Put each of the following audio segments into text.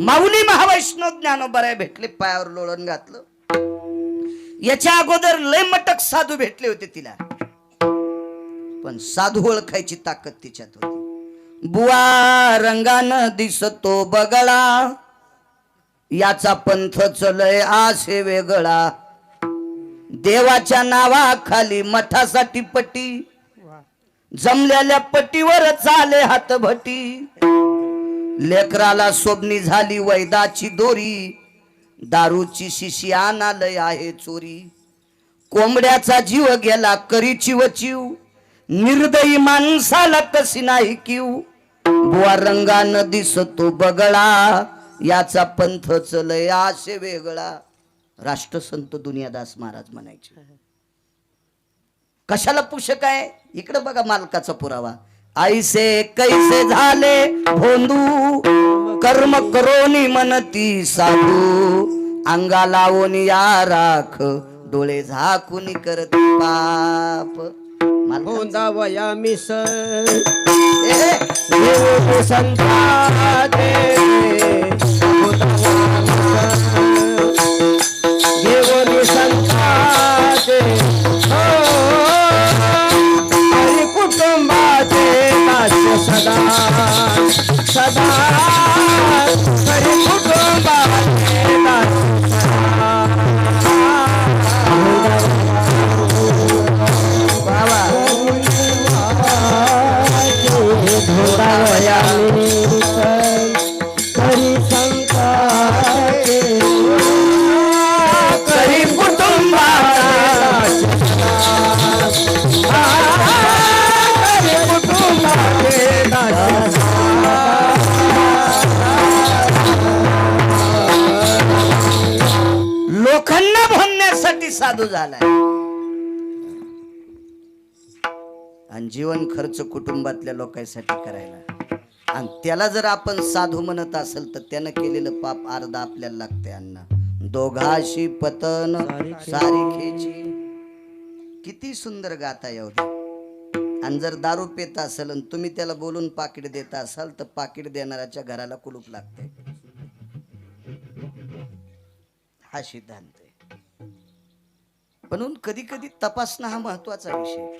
माऊली महावैष्णव ज्ञानोबराय भेटले पायावर लोळण घातलं. याच्या अगोदर लय मटक साधू भेटले होते तिला. पण साधू ओळखायची ताकद तिच्यात होती. बुवा रंगानं दिसतो बगळा. याचा पंथ चलय आसे वेगळा. देवाच्या नावाखाली मठासाठी पटी. जमलेल्या पटीवर चाले हातभटी. लेकराला सोबनी झाली वैदाची दोरी. दारूची शिशी आणालय आहे चोरी. कोंबड्याचा जीव गेला करी वचीव. निर्दयी माणसाला कशी नाही किव. बुवा रंगान दिसतो बगळा. याचा पंथ चलय आशे वेगळा. राष्ट्रसंत दुनियादास महाराज म्हणायचे. कशाला पुषक आहे? इकडे बघा मालकाचा पुरावा. आईसे कैसे झाले भोंदू? कर्म करोनी मनती साधू. अंगा लावून या राख डोळे झाकून करत पाप. गोंदावया मिस ए, ए, sadar झालाय. आणि जीवन खर्च कुटुंबातल्या लोकांसाठी करायला. आणि त्याला जर आपण साधू म्हणत असेल तर त्यानं केलेलं पाप अर्धा आपल्याला लागते अन्न दोघाशी पतन सारिखेची. किती सुंदर गाता एवढी. आणि जर दारू पेत असेल आणि तुम्ही त्याला बोलून पाकिट देता असाल तर पाकिट देणाऱ्याच्या घराला कुलूप लागते हा सिद्धांत. म्हणून कधी कधी तपासणं हा महत्त्वाचा विषय.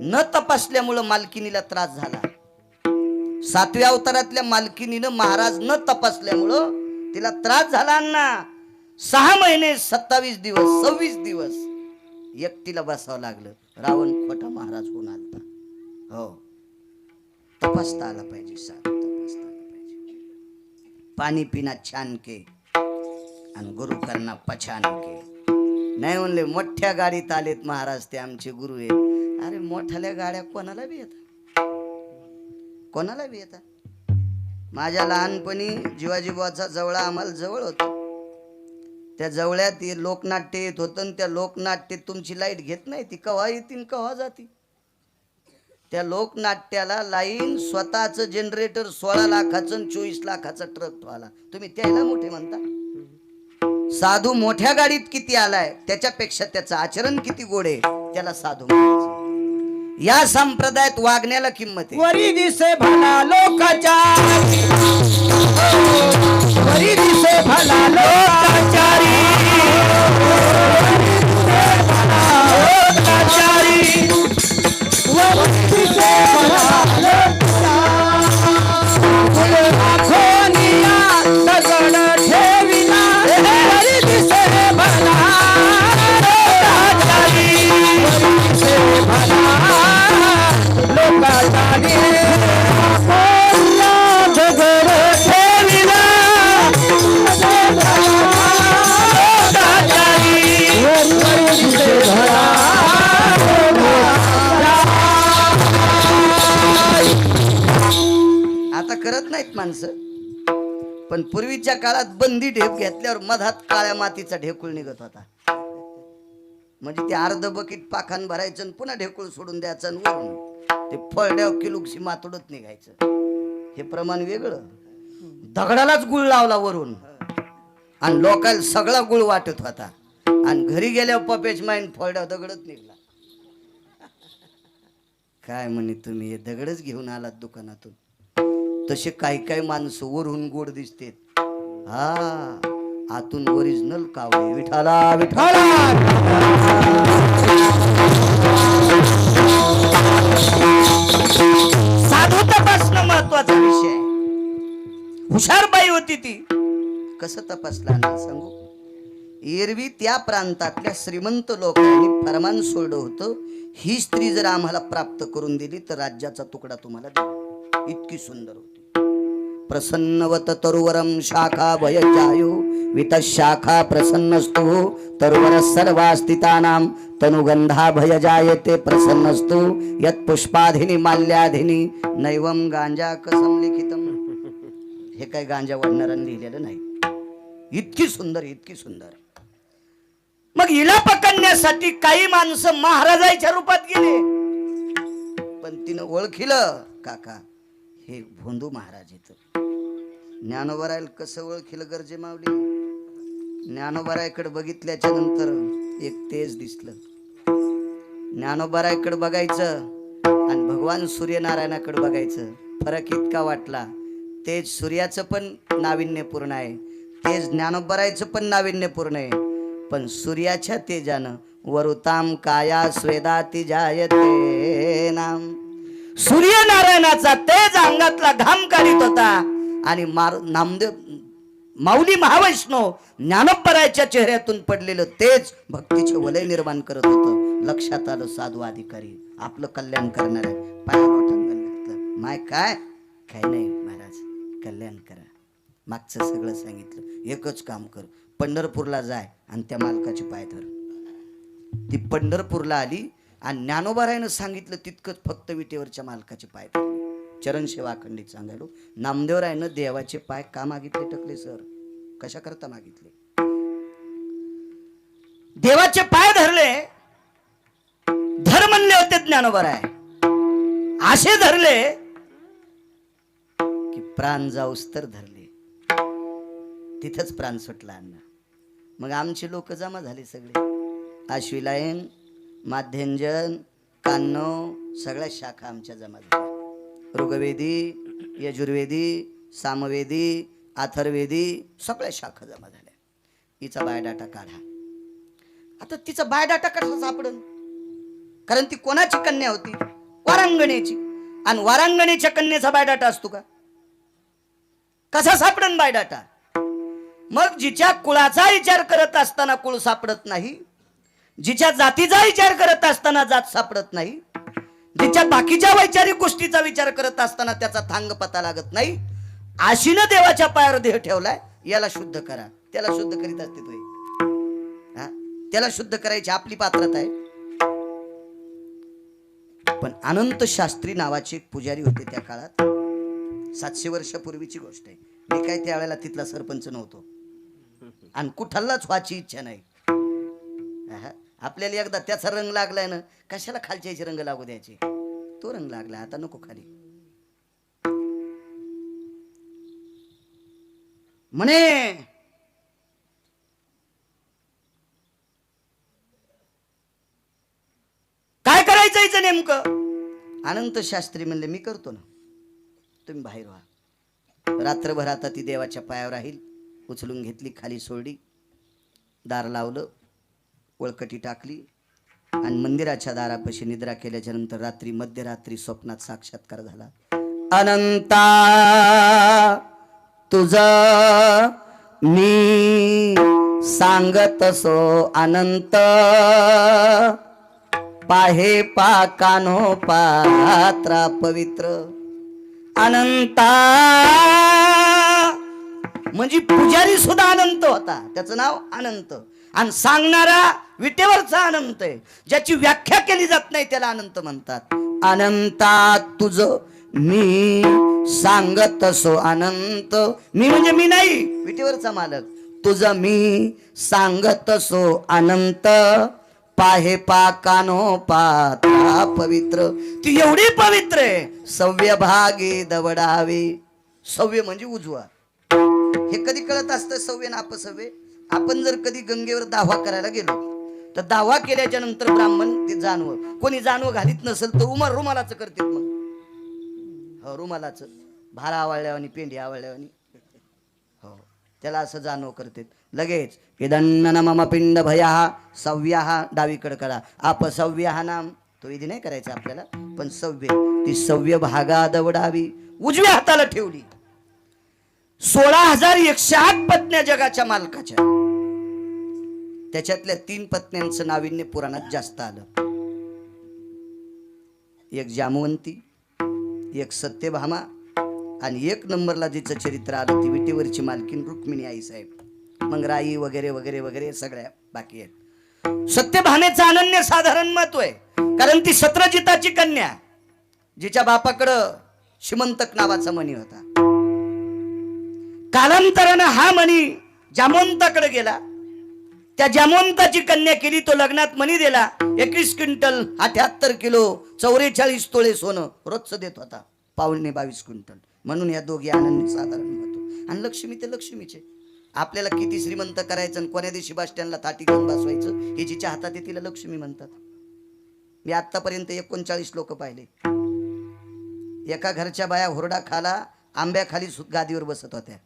न तपासल्यामुळं मालकिनीला त्रास झाला. सातव्या अवतारातल्या मालकिनीनं महाराज न तपासल्यामुळं तिला त्रास झाला ना सहा महिने सत्तावीस दिवस सव्वीस दिवस एकटीला बसावं लागलं. रावण खोटा महाराज होऊन आलता. हो. तपासता आला पाहिजे सात तपासता आला पाहिजे. पाणी पिना छान के आणि गुरु करना पछान के. नाही म्हणले मोठ्या गाडीत आलेत महाराज ते आमचे गुरु आहेत अरे मोठ्याल्या गाड्या कोणाला बी येतात? कोणाला बी येतात? माझ्या लहानपणी जिवाजी बुवाचा जवळा आम्हाला जवळ होता. त्या जवळ्यात लोकनाट्य येत होतं आणि त्या लोकनाट्य तुमची लाइट घेत नाही ती कव्हा येतील कव्हा जाती त्या लोकनाट्याला लाईन स्वतःच जनरेटर सोळा लाखाचं आणि चोवीस लाखाचा ट्रक ठेवाला तुम्ही त्याला मोठे म्हणता? साधू मोठ्या गाडीत किती आलाय त्याच्यापेक्षा त्याचं आचरण किती गोड आहे त्याला साधू या संप्रदायात वागण्याला किंमत आहे. वरी दिसे भला लोकाचारी वरी दिसे भला लोकाचारी करत नाहीत माणसं. पण पूर्वीच्या काळात बंदी ढेप घेतल्यावर मधात काळ्या मातीचा ढेकूळ निघत होता. म्हणजे ते अर्ध बकीट पाखान भरायचं आणि पुन्हा ढेकूळ सोडून द्यायचं आणि वरून ते फळड्याव किलुकशी मातोडत निघायचं. हे प्रमाण वेगळं. दगडालाच गुळ लावला वरून. आणि लोकांना सगळा गुळ वाटत होता. आणि घरी गेल्यावर पपेच माईन फळड्याव दगडच निघला. काय म्हणे तुम्ही? हे दगडच घेऊन आलात दुकानातून. तसे काही काही माणसं वरून गोड दिसतेत. हा आतून ओरिजिनल कावळे. विठाला विठाला! साधू तपासणं महत्त्वाचा विषय. हुशार बाई होती ती. कसं तपासला ना सांगू? एरवी त्या प्रांतातल्या श्रीमंत लोकांनी फरमान सोडलं होतं. ही स्त्री जर आम्हाला प्राप्त करून दिली तर राज्याचा तुकडा तुम्हाला इतकी सुंदर होती. प्रसन्नवत तरुवरम शाखा भयजायो। वित शाखा प्रसन्नस्तु। तरुवर सर्वास्थितानां तनुगंधा भयजायते प्रसन्नस्तु। यत पुष्पाधिनी माल्याधिनी नैवम गांजा कसम लिखितम हे काय गांजा वडणाऱ्यानं लिहिलेलं नाही। इतकी सुंदर इतकी सुंदर। मग हिला पकडण्यासाठी काही माणसं महाराजाच्या रूपात गेले. पण तिनं ओळखिलं काका. हे भोंदू महाराज येत ज्ञानोबरायला कसं ओळखील गरजे मावली ज्ञानोबरायकडे बघितल्याच्या नंतर एक तेज दिसलं. ज्ञानोबरायकडे बघायचं आणि भगवान सूर्यनारायणाकडे बघायचं. फरक इतका वाटला. तेज सूर्याचं पण नाविन्यपूर्ण आहे. तेज ज्ञानोबरायचं पण नाविन्यपूर्ण आहे. पण सूर्याच्या तेजानं वरुताम काया स्वेदाती जायते नाम. सूर्यनारायणाचा तेज अंगातला घाम काढित होता. आणि मार नामदेव माऊली महावैष्णव ज्ञानपरायच्या चेहऱ्यातून पडलेलं तेज भक्तीचे वलय निर्माण करत होतं. लक्षात आलं साधू अधिकारी आपलं कल्याण करणार. आहे पायावर माय काय? काय नाही महाराज कल्याण करा. मागचं सगळं सांगितलं. एकच काम कर. पंढरपूरला जाय आणि त्या मालकाची पाय धर. ती पंढरपूरला आली आणि ज्ञानोबारायनं सांगितलं तितकंच फक्त विटेवरच्या मालकाचे पाय चरणसेवा चरण सेवा अखंडित सांगायलो नामदेवरायनं देवाचे पाय का मागितले टकले सर? कशा करता मागितले? देवाचे पाय धरले धर म्हणले होते ज्ञानोबराय. असे धरले की प्राण जाऊस तर धरले. तिथंच प्राण सुटला अण्णा. मग आमचे लोक जमा झाले सगळे. आश्विलायन माध्यंजन कान्नव सगळ्या शाखा आमच्या जमात ऋग्वेदी यजुर्वेदी सामवेदी अथर्वेदी सगळ्या शाखा जमा झाल्या. तिचा बायोडाटा काढा. आता तिचा बायोडाटा कसा सापडन? कारण ती कोणाची कन्या होती? वारांगणेची. आणि वारांगणेच्या कन्याचा बायोडाटा असतो का? कसा सापडन बायोडाटा? मग जिच्या कुळाचा विचार करत असताना कुळ सापडत नाही जिच्या जातीचा विचार करत असताना जात सापडत नाही जिच्या बाकीच्या वैचारिक गोष्टीचा विचार करत असताना त्याचा थांग पता लागत नाही आशीनं देवाच्या पायावर देह ठेवलाय याला शुद्ध करा. त्याला शुद्ध करीत असते तो त्याला शुद्ध करायची आपली पात्रता आहे. पण अनंत शास्त्री नावाचे एक पुजारी होते त्या काळात. सातशे वर्षापूर्वीची गोष्ट आहे. मी काय त्यावेळेला तिथला सरपंच नव्हतो. आणि कुठल्लाच व्हायची इच्छा नाही. आपल्याला एकदा त्याचा रंग लागलाय ना कशाला खालच्या याचे रंग लागू द्यायचे? तो रंग लागला आता नको खाली. म्हणे काय करायचं नेमकं? अनंत शास्त्री म्हणले मी करतो ना. तुम्ही बाहेर व्हा. रात्रभर आता ती देवाच्या पायावर राहील उचलून घेतली खाली सोडली दार लावलं वळकटी टाकली आणि मंदिराच्या दारापाशी निद्रा केल्याच्यानंतर रात्री मध्यरात्री स्वप्नात साक्षात्कार झाला. अनंता तुझ मी सांगत सो अनंत पाहे पाकानो पात्रा पवित्र. अनंता म्हणजे पुजारी सुद्धा अनंत होता. त्याचं नाव अनंत. आणि सांगणारा विटेवरचा अनंत आहे. ज्याची व्याख्या केली जात नाही त्याला अनंत म्हणतात. अनंतात तुझ मी सांगत असो अनंत. मी म्हणजे मी नाही विटेवरचा मालक. तुझ मी सांगत असो अनंत. पाहे पाकानो पाता पवित्र. ती एवढी पवित्र आहे. सव्य भागी दवडावे. सव्य म्हणजे उजवा. हे कधी कळत असतं सव्य ना अपसव्य? आपण जर कधी गंगेवर दावा करायला गेलो तर दावा केल्याच्यानंतर ब्राह्मण ते जाणवं कोणी जाणवं घालीत नसेल तर उमर रुमालाचं करते मग. हो रुमालाचं. भारा आवळल्यावानी पेंडी आवळल्यावानी. हो त्याला असं जानव करते लगेच इदन्न मम पिंड भया सव्या डावीकडे करा. अपसव्या नाम. तो विधी नाही करायचा आपल्याला पण सव्य. ती सव्य भागा दवडावी उजव्या हाताला ठेवली. सोळा हजार एकशे आठ पत्न्या जगाच्या मालकाच्या. त्याच्यातल्या तीन पत्न्यांचं नाविन्य पुराणात जास्त आलं. एक जामवंती एक सत्यभामा आणि एक नंबरला जिचं चरित्र आलं ती विटेवरची मालकीन रुक्मिणी आई साहेब. मग राई वगैरे वगैरे वगैरे सगळ्या बाकी आहेत. सत्यभामेचं अनन्य साधारण महत्त्व आहे. कारण ती सत्रजिताची कन्या जिच्या बापाकडं शिमंतक नावाचा मणी होता. कालांतरानं हा मणी जामवंताकडे गेला. त्या जामवंताची कन्या केली तो लग्नात मनी दिला. एकवीस क्विंटल अठ्याहत्तर किलो चौवेचाळीस तोळे सोनं रोजचं देत होता पावणे बावीस क्विंटल. म्हणून या दोघी आनंदी साधारण होतो. आणि लक्ष्मी ते लक्ष्मीचे. आपल्याला किती श्रीमंत करायचं आणि कोण्या दिवशी बस ताटी घेऊन बसवायचं हे जिच्या हातात आहे तिला लक्ष्मी म्हणतात. मी आतापर्यंत एकोणचाळीस लोक पाहिले. एका घरच्या बाया हुरडा खाला आंब्याखाली गादीवर बसत होत्या.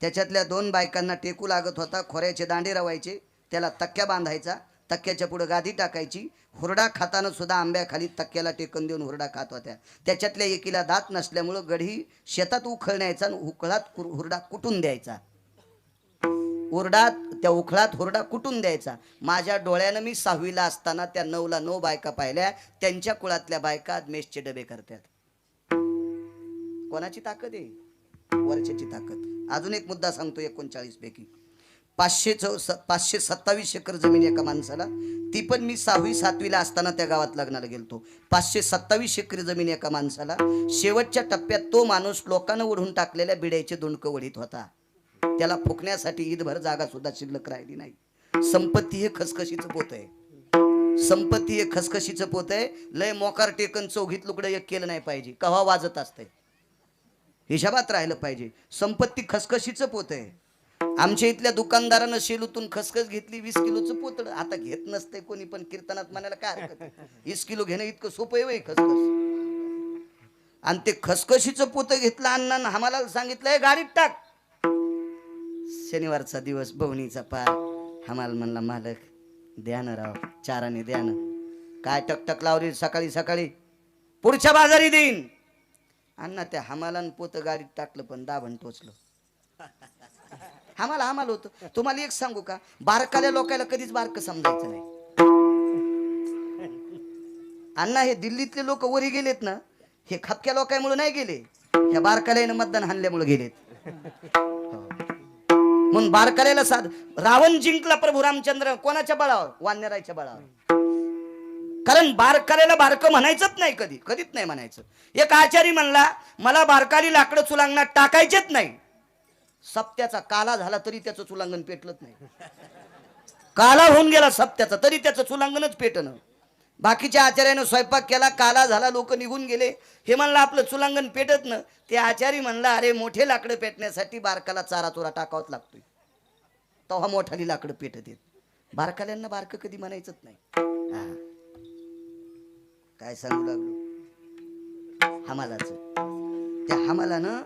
त्याच्यातल्या दोन बायकांना टेकू लागत होता. खोऱ्याचे दांडे रवायचे. त्याला तक्क्या बांधायचा. तक्क्याच्या पुढे गादी टाकायची. हुरडा खाताना सुद्धा आंब्याखाली तक्क्याला टेकन देऊन हुरडा खात होत्या. त्याच्यातल्या एकीला दात नसल्यामुळं गढी शेतात उखळण्याचा आणि उखळात हुरडा कुटून द्यायचा. उरडात त्या उखळात हुरडा कुटून द्यायचा. माझ्या डोळ्यानं मी सहावीला असताना त्या नऊला नऊ बायका पाहिल्या. त्यांच्या कुळातल्या बायका मेसचे डबे करतात. कोणाची ताकद आहे? वर्षाची ताकद. अजून एक मुद्दा सांगतो एकोणचाळीस पैकी. पाचशे चौ स पाचशे सत्तावीस एकर जमीन एका माणसाला. ती पण मी सहावी सातवीला असताना त्या गावात लग्नाला गेलतो. पाचशे सत्तावीस एकर जमीन एका माणसाला. शेवटच्या टप्प्यात तो माणूस लोकांना ओढून टाकलेल्या बिड्याचे दोंडकं वडीत होता. त्याला फुकण्यासाठी ईदभर जागा सुद्धा शिल्लक राहिली नाही. संपत्ती हे खसखशीचं पोत आहे. संपत्ती हे खसखशीचं पोत आहे. लय मोकार टेकन चौघीत लुकडं एक केलं नाही पाहिजे. कव्हा वाजत असतंय? हिशाबात राहिलं पाहिजे. संपत्ती खसखशीचं पोत आहे. आमच्या इथल्या दुकानदारानं शेलूतून खसखस घेतली वीस किलोचं पोतड. आता घेत नसते कोणी पण कीर्तनात म्हणायला काय हरकत वीस किलो घेणं इतकं सोपं आहे खसखस. आणि ते खसखशीचं पोतं घेतलं अण्णा आम्हाला सांगितलंय गाडीत टाक. शनिवारचा दिवस बवणीचा पार. हमाल म्हणला मालक द्या ना राव चाराने द्या ना. काय टकटक लावली सकाळी सकाळी? पुढच्या बाजारी देईन. अण्णा त्या हमाला पोत गाडीत टाकलं पण दाभण टोचलं. हमाला हमाल होतं. तुम्हाला एक सांगू का? बारकाल्या लोकायला कधीच बारक समजायचं नाही. अण्णा हे दिल्लीतले लोक वरी गेलेत ना हे खपक्या लोकांमुळे नाही गेले. ह्या बारकाल्यानं मतदान हाणल्यामुळे गेलेत. म्हणून बारकाल्याला साध रावण जिंकला प्रभू रामचंद्र कोणाच्या बळावर? वान्यरायच्या बळावर. कारण बारकाल्याला बारकं म्हणायचंच नाही कधी कधीच नाही म्हणायचं. एक आचारी म्हणला मला बारकाली लाकडं चुलांगणात टाकायचेच नाही. सप्त्याचा काला झाला तरी त्याचं चुलांगण पेटलंच नाही. काला होऊन गेला सप्त्याचा तरी त्याचं चुलांगणच पेटणं. बाकीच्या आचार्यानं स्वयंपाक केला काला झाला लोक निघून गेले. हे म्हणलं आपलं चुलांगण पेटत न. ते आचारी म्हणला अरे मोठे लाकडं पेटण्यासाठी बारकाला चारा चोरा टाकावाच लागतोय. तेव्हा मोठाली लाकडं पेटत येत. बारकाल्यांना बारकं कधी म्हणायचंच नाही. हा. काय सांगू लागलो? हमालाच. त्या हमालानं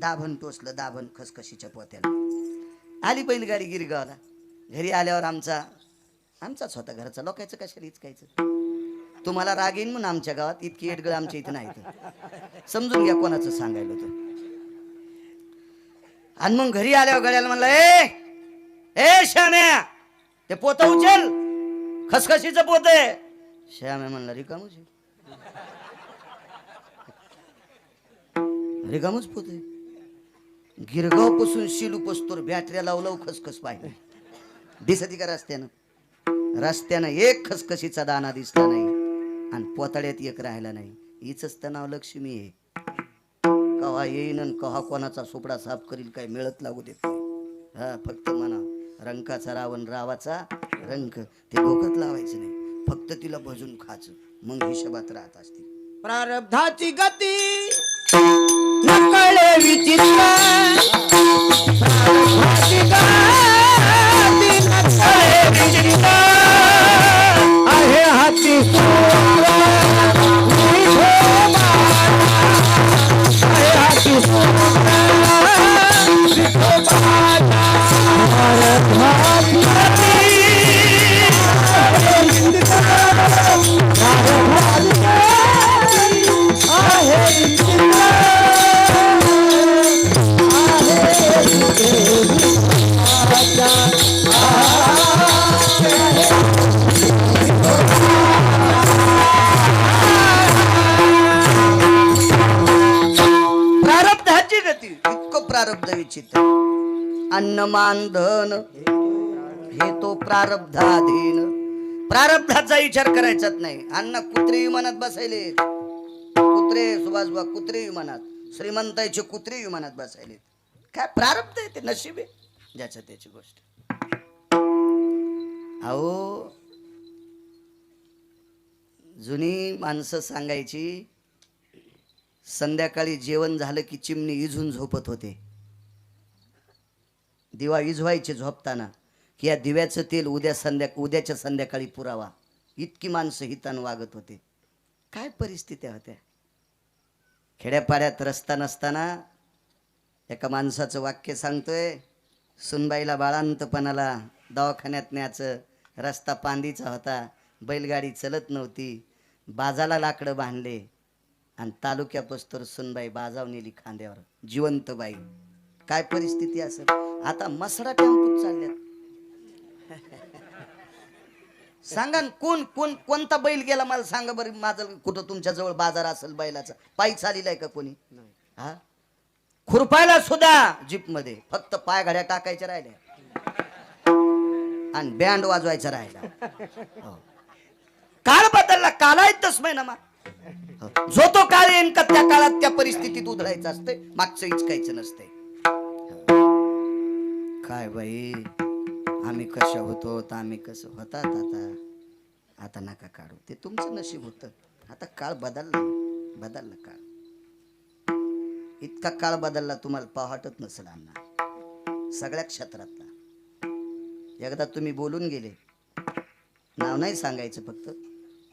दाभण टोचलं दाभण खसखशीच्या पोत्याला. आली बैलगाडी गिरगावला. घरी आल्यावर आमचा आमचाच होता घरचा. लोकायचं कशाला इचकायचं तुम्हाला राग येईन म्हणून आमच्या गावात इतकी एडगळ आमच्या इथं नाही इथं. समजून घ्या कोणाचं सांगायला होतं. आणि मग घरी आल्यावर गड्याला म्हणलं ए ए श्याम्या ते पोत उचल. खसखशीचं पोत आहे. श्याम म्हणला रिकामच आहे. रिकामच पोत गिरगावपासून शिलू पस्तोर बॅटऱ्या लावू लावू खसखस पाहिजे दिसती का रस्त्यानं रस्त्यानं एक खसखशीचा दाना दिसला नाही आणि पोताड्यात एक राहिला नाही हिच तर नाव लक्ष्मी आहे कवा येईन आणि कवा कोणाचा सोपडा साफ करील काय मिळत लागू देत हा फक्त म्हणा रंकाचा रावण रावाचा रंक ते डोकत लावायचं नाही फक्त तिला भजून खाच मग हिशोबात राहत असते प्रारब्धाची गती नकळे विचित्र इतकं प्रारब्ध विचित्र. अन्नमान धन हे तो प्रारब्धाधीन. प्रारब्धाचा विचार करायचाच नाही. अन्न कुत्री विमानात बसायले कुत्रे सुभाषबा कुत्री विमानात श्रीमंताचे कुत्री विमानात बसायले काय प्रारब्ध आहे ते नशीब? आहे ज्याच्या त्याची गोष्ट. अहो जुनी माणसं सांगायची संध्याकाळी जेवण झालं की चिमणी इजून झोपत होते. दिवा इजवायचे झोपताना की या दिव्याचं तेल उद्या संध्या उद्याच्या संध्याकाळी पुरावा. इतकी माणसं हितान वागत होते. काय परिस्थित्या होत्या? खेड्यापाड्यात रस्ता नसताना एका माणसाचं वाक्य सांगतोय सुनबाईला बाळांतपणाला दवाखान्यात न्यायचं रस्ता पांदीचा होता बैलगाडी चलत नव्हती बाजाला लाकडं बांधले आणि तालुक्यापस्तोर सुनबाई बाजाव नेली खांद्यावर. जिवंत बाई. काय परिस्थिती असेल? आता मसडा टेम्पूत चालल्यात. सांगा न कोण कोण कोणता बैल गेला मला सांगा बरं. माझं कुठं तुमच्या जवळ बाजार असेल बैलाचा? पायी चालीला आहे का कोणी? हा? खुरपायला सुद्धा जीपमध्ये फक्त पाय घड्या टाकायच्या राहिल्या. आणि बँड वाजवायचा राहिला हो. काळ बदलला काला तस्मै ना मा. जो तो काळ येईन का त्या काळात त्या परिस्थितीत उधळायचं असतंय मागचं इचकायचं नसतंय. काय बाई आम्ही कशा होतो तर आम्ही कसं होतात आता? आता नका काढू ते तुमचं नशीब होतं. आता काळ बदलला बदलला काळ. इतका काळ बदलला तुम्हाला पाहटत नसेल अण्णा सगळ्या क्षेत्रातला. एकदा तुम्ही बोलून गेले नाव नाही सांगायचं फक्त.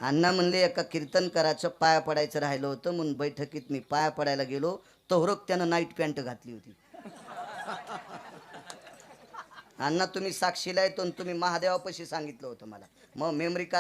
अण्णा म्हणले एका कीर्तनकाराचं पाया पडायचं राहिलं होतं म्हणून बैठकीत मी पाया पडायला गेलो. तोहरक त्यानं नाईट पॅन्ट घातली होती. अण्णा तुम्ही साक्षीला येतो आणि तुम्ही महादेवापाशी सांगितलं होतं मला. मग मेमरी कार्ड